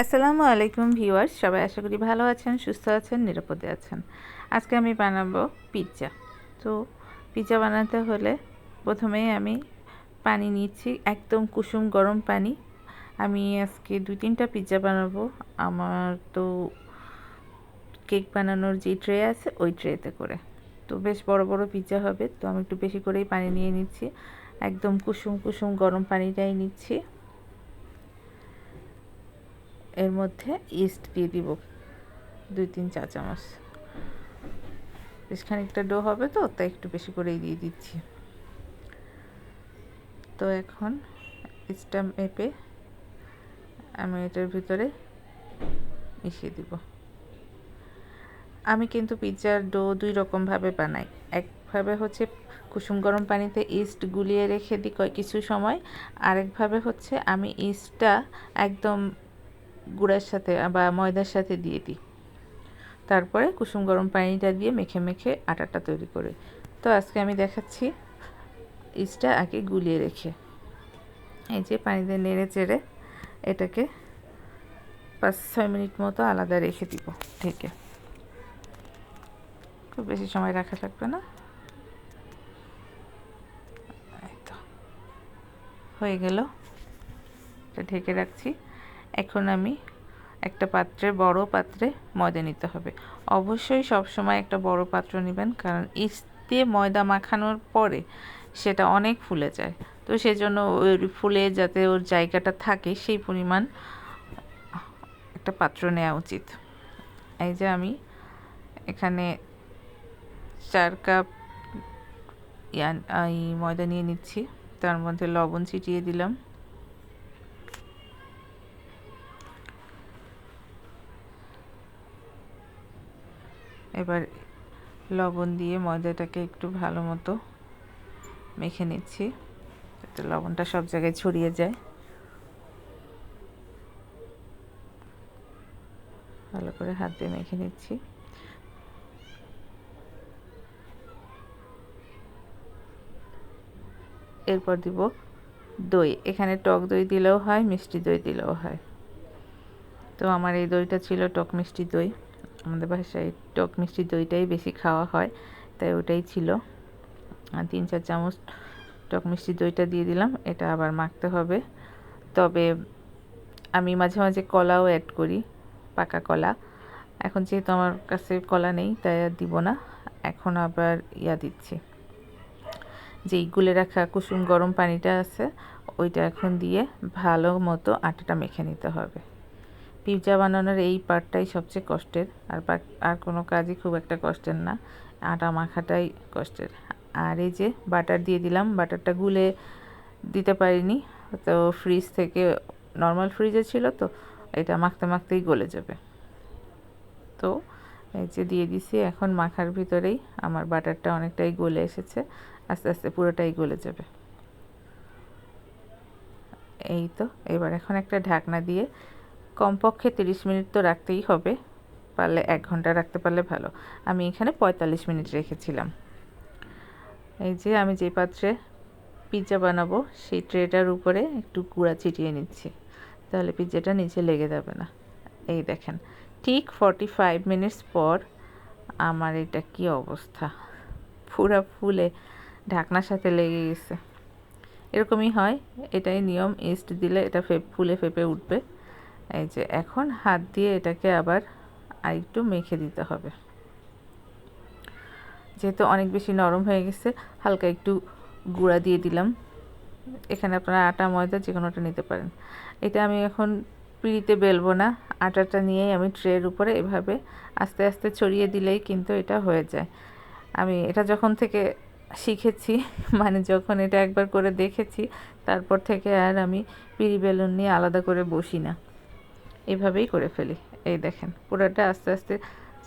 আসসালামু আলাইকুম ভিউয়ার্স, সবাই আশা করি ভালো আছেন, সুস্থ আছেন, নিরাপদে আছেন। আজকে আমি বানাবো পিৎজা তো পিৎজা বানাতে হলে প্রথমেই আমি পানি নিচ্ছি, একদম কুসুম গরম পানি। আমি আজকে দুই তিনটা পিৎজা বানাবো। আমার তো কেক বানানোর যে ট্রে আছে, ওই ট্রেতে করে। তো বেশ বড় বড় পিৎজা হবে, তো আমি একটু বেশি করেই পানি নিয়ে নিচ্ছি। একদম কুসুম কুসুম গরম পানিটাই নিচ্ছি। এর মধ্যে ইস্ট দিয়ে দিব। দুই তিন চা চামচ। বেশ খানিকটা ডো হবে তো, তাই একটু বেশি করেই দিয়ে দিচ্ছি। তো এখন ইস্টটা মেপে আমি এটার ভিতরে মিশিয়ে দিব। আমি কিন্তু পিৎজার ডো দুই রকমভাবে বানাই। একভাবে হচ্ছে কুসুম গরম পানিতে ইস্ট গুলিয়ে রেখে দিই কিছু সময়, আরেকভাবে হচ্ছে আমি ইস্টটা একদম গুঁড়ার সাথে, বা ময়দার সাথে দিয়ে দিই। তারপরে কুসুম গরম পানিটা দিয়ে মেখে মেখে আটাটা তৈরি করে। তো আজকে আমি দেখাচ্ছি ইস্টটা আগে গুলিয়ে রেখে। এই যে পানিতে নেড়ে চেড়ে এটাকে পাঁচ, ছয় মিনিট মতো আলাদা রেখে দিব ঢেকে। খুব বেশি সময় রাখা লাগবে না। হয়ে গেল। এটা ঢেকে রাখছি। এখন আমি একটা পাত্রে, বড় পাত্রে ময়দা নিতে হবে। অবশ্যই সব সময় একটা বড় পাত্র নেবেন, কারণ ইস্ট দিয়ে ময়দা মাখানোর পরে সেটা অনেক ফুলে যায়। তো সেজন্য ওই ফুলে যাতে ওর জায়গাটা থাকে, সেই পরিমাণ একটা পাত্র নেওয়া উচিত। এই যে আমি এখানে চার কাপ ইয়ান এই ময়দা নিয়ে নিচ্ছি। তার মধ্যে লবণ ছিটিয়ে দিলাম। এবার লবণ দিয়ে ময়দাটাকে একটু ভালো মতো মেখে নিচ্ছি, যাতে লবণটা সব জায়গায় ছড়িয়ে যায়। ভালো করে হাত দিয়ে মেখে নিচ্ছি। এরপর দিব দই। এখানে টক দই দিলেও হয়, মিষ্টি দই দিলেও হয়। তো আমার এই দইটা ছিল টক মিষ্টি দই। আমাদের বাসায় টক মিষ্টি দইটাই বেশি খাওয়া হয়, তাই ওটাই ছিল। আর তিন চার চামচ টক মিষ্টি দইটা দিয়ে দিলাম, এটা আবার মাখতে হবে। তবে আমি মাঝে মাঝে কলাও অ্যাড করি, পাকা কলা। এখন যেহেতু আমার কাছে কলা নেই, তাই আর দিব না। এখন আবার ইয়া দিচ্ছি। যেই গুলে রাখা কুসুম গরম পানিটা আছে, ওইটা এখন দিয়ে ভালো মতো আটাটা মেখে নিতে হবে। পিৎজা বানানোর এই পার্টটাই সবচেয়ে কষ্টের, আর আর কোনো কাজই খুব একটা কষ্টের না। আটা মাখাটাই কষ্টের। আর এই যে বাটার দিয়ে দিলাম, বাটারটা গুলে দিতে পারিনি, তো ফ্রিজ থেকে, নর্মাল ফ্রিজে ছিল তো, এটা মাখতে মাখতেই গলে যাবে। তো এই যে দিয়ে দিছি, এখন মাখার ভিতরেই আমার বাটারটা অনেকটাই গলে এসেছে, আস্তে আস্তে পুরোটাই গলে যাবে। এই তো, এবার এখন একটা ঢাকনা দিয়ে কমপক্ষে তিরিশ মিনিট তো রাখতেই হবে। পারলে এক ঘণ্টা রাখতে পারলে ভালো। আমি এখানে পঁয়তাল্লিশ মিনিট রেখেছিলাম। এই যে আমি যে পাত্রে পিৎজা বানাবো, সেই ট্রেটার উপরে একটু গুঁড়া ছিটিয়ে নিচ্ছি। তাহলে পিৎজাটা নিচে লেগে যাবে না। এই দেখেন, ঠিক ফর্টি ফাইভ মিনিটস পর আমার এটা কি অবস্থা। পুরা ফুলে ঢাকনার সাথে লেগে গেছে। এরকমই হয়, এটাই নিয়ম ইস্ট দিলে এটা ফেপ ফুলে ফেপে উঠবে। এই যে এখন হাত দিয়ে এটাকে আবার আরেকটু মেখে দিতে হবে। যেহেতু অনেক বেশি নরম হয়ে গেছে, হালকা একটু গুঁড়া দিয়ে দিলাম। এখানে আপনারা আটা, ময়দা যে কোনোটা নিতে পারেন। এটা আমি এখন পিড়িতে বেলবো না। আটাটা নিয়েই আমি ট্রের উপরে এভাবে আস্তে আস্তে ছড়িয়ে দিলেই কিন্তু এটা হয়ে যায়। আমি এটা যখন থেকে শিখেছি মানে যখন এটা একবার করে দেখেছি, তারপর থেকে আর আমি পিড়ি বেলুন নিয়ে আলাদা করে বসি না। এভাবেই করে ফেলি। এই দেখেন, পুরোটা আস্তে আস্তে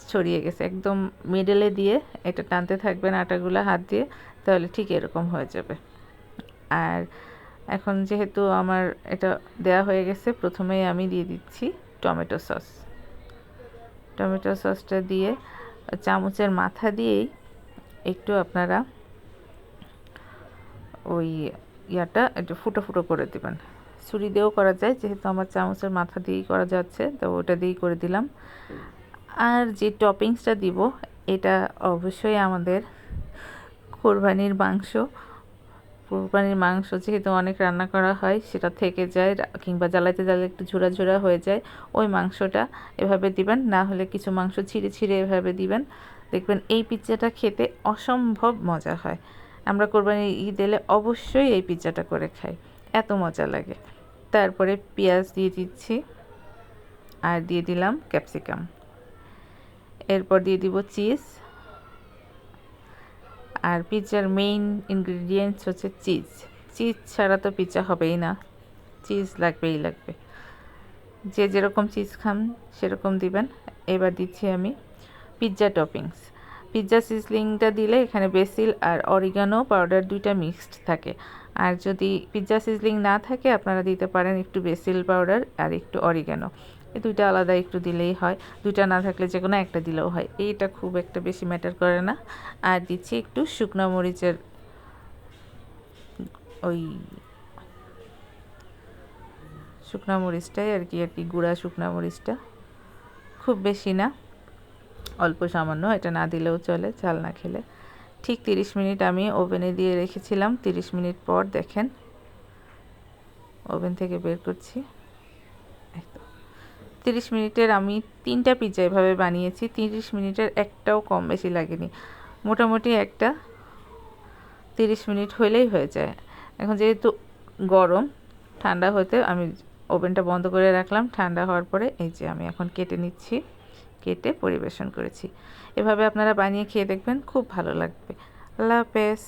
ছড়িয়ে গেছে। একদম মিডলে দিয়ে এটা টানতে থাকবেন আটাগুলো হাত দিয়ে, তাহলে ঠিক এরকম হয়ে যাবে। আর এখন যেহেতু আমার এটা দেয়া হয়ে গেছে, প্রথমেই আমি দিয়ে দিচ্ছি টমেটো সস। টমেটো সসটা দিয়ে চামচের মাথা দিয়েই একটু আপনারা ওই ইয়াটা একটু ফুটো ফুটো করে দেবেন। ছুরি দিয়েও করা যায়, যেহেতু আমার চামচের মাথা দিয়েই করা যাচ্ছে, তো ওটা দিয়েই করে দিলাম। আর যে টপিংসটা দিব, এটা অবশ্যই আমাদের কোরবানির মাংস। কোরবানির মাংস যেহেতু অনেক রান্না করা হয়, সেটা থেকে যায়, কিংবা জ্বালাইতে জ্বালাতে একটু ঝোড়া ঝোড়া হয়ে যায়, ওই মাংসটা এভাবে দিবেন, না হলে কিছু মাংস ছিঁড়ে ছিঁড়ে এভাবে দিবেন। দেখবেন এই পিৎজাটা খেতে অসম্ভব মজা হয়। আমরা কোরবানির ঈদ এলে অবশ্যই এই পিৎজাটা করে খাই, এত মজা লাগে। তারপরে পেঁয়াজ দিয়ে দিচ্ছি আর দিয়ে দিলাম ক্যাপসিকাম। এরপর দিয়ে দিব চিজ। আর পিৎজার মেইন ইনগ্রিডিয়েন্টস হচ্ছে চিজ। চিজ ছাড়া তো পিৎজা হবেই না। চিজ লাগবেই লাগবে। যে যেরকম চিজ খান, সেরকম দিবেন। এবার দিচ্ছি আমি পিৎজা টপিংস। পিৎজা সিজলিংটা দিলে এখানে বেসিল আর অরিগানো পাউডার দুইটা মিক্সড থাকে। আর যদি পিৎজা সিজলিং না থাকে, আপনারা দিতে পারেন একটু বেসিল পাউডার আর একটু অরিগানো। এই দুইটা আলাদা একটু দিলেই হয়। দুইটা না থাকলে যে কোনো একটা দিলেও হয়। এইটা খুব একটা বেশি ম্যাটার করে না। আর দিচ্ছি একটু শুকনো মরিচের ওই শুকনো মরিচটাই আর কি আর কি গুঁড়া শুকনো মরিচটা। খুব বেশি না। অল্প সামান্য, এটা না দিলেও চলে চাল না খেলে। ঠিক তিরিশ মিনিট আমি ওভেনে দিয়ে রেখেছিলাম, তিরিশ মিনিট পর দেখেন। ওভেন থেকে বের করছি। তিরিশ মিনিটের আমি তিনটা পিৎজা এভাবে বানিয়েছি, তিরিশ মিনিটের একটাও কম বেশি লাগেনি। মোটামুটি একটা তিরিশ মিনিট হলেই হয়ে যায়। এখন যেহেতু গরম, ঠান্ডা হতে আমি ওভেনটা বন্ধ করে রাখলাম। ঠান্ডা হওয়ার পরে এই যে আমি এখন কেটে নিচ্ছি। কেটে পরিবেশন করেছি। এভাবে আপনারা বানিয়ে খেয়ে দেখবেন খুব ভালো লাগবে। আল্লাহ হাফেজ।